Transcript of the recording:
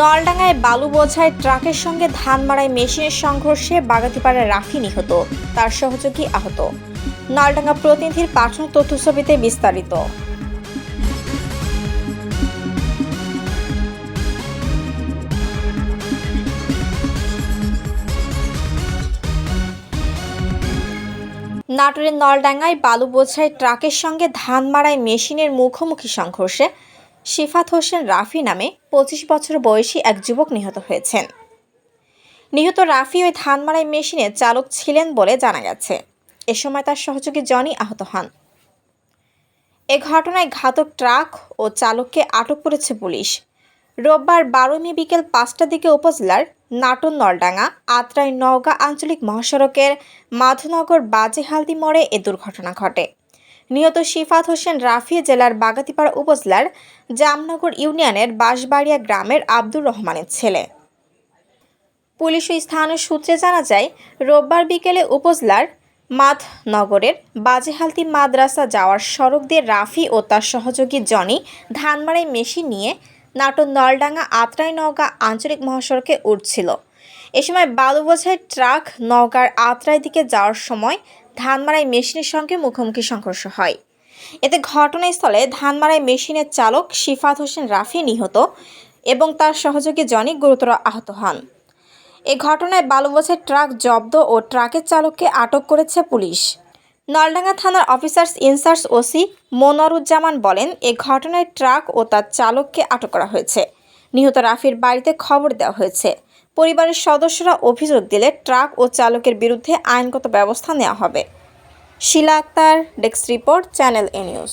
নলডাঙ্গায় বালু বোঝায় ট্রাকের সঙ্গে ধান মারাই মেশিনের সংঘর্ষে বাগাতিপাড়ার রাফি নিহত, তার সহযোগী আহত। নলডাঙ্গা প্রতিনিধির পাঠানো তথ্যছবিতে বিস্তারিত। নাটোরের নলডাঙ্গায় বালু বোঝায় ট্রাকের সঙ্গে ধান মারাই মেশিনের মুখোমুখি সংঘর্ষে শিফাত হোসেন রাফি নামে পঁচিশ বছর বয়সী এক যুবক নিহত হয়েছেন। নিহত রাফি ওই ধান মারাই মেশিনের চালক ছিলেন বলে জানা গেছে। এ সময় তার সহযোগী জনি আহত হন। এ ঘটনায় ঘাতক ট্রাক ও চালককে আটক করেছে পুলিশ। রোববার বারো মে বিকেল পাঁচটার দিকে উপজেলার নাটন নলডাঙ্গা আত্রাই নওগাঁ আঞ্চলিক মহাসড়কের মাধনগর বাজেহালদি মোড়ে এ দুর্ঘটনা ঘটে। নিহত শিফাত হোসেন রাফি জেলার বাগাতিপাড়া উপজেলার জামনগর ইউনিয়নের বাঁশবাড়িয়া গ্রামের আব্দুর রহমানের ছেলে। পুলিশ ও স্থানীয় সূত্রে জানা যায়, রোববার বিকেলে উপজেলার মাধনগরের বাজেহালতি মাদ্রাসা যাওয়ার সড়ক দিয়ে রাফি ও তার সহযোগী জনি ধানমারাই মেশিন নিয়ে নাটোর নলডাঙ্গা আত্রাই নওগাঁ আঞ্চলিক মহাসড়কে উঠছিল। এ সময় বালু বোঝাই ট্রাক নওগাঁর আত্রাই দিকে যাওয়ার সময় ধানমারাই মেশিনের সঙ্গে মুখোমুখি সংঘর্ষ হয়। এতে ঘটনাস্থলে ধানমারাই মেশিনের চালক শিফাত হোসেন রাফি নিহত এবং তার সহযোগী জনি গুরুতর আহত হন। এ ঘটনায় বালুবোঝাই ট্রাক জব্দ ও ট্রাকের চালককে আটক করেছে পুলিশ। নলডাঙ্গা থানার অফিসার্স ইনচার্জ ওসি মনোয়ারুজ্জামান বলেন, এ ঘটনায় ট্রাক ও তার চালককে আটক করা হয়েছে। নিহত রাফির বাড়িতে খবর দেওয়া হয়েছে। পরিবারের সদস্যরা অভিযোগ দিলে ট্রাক ও চালকের বিরুদ্ধে আইনগত ব্যবস্থা নেওয়া হবে। Shila Akter, desk report, channel A news.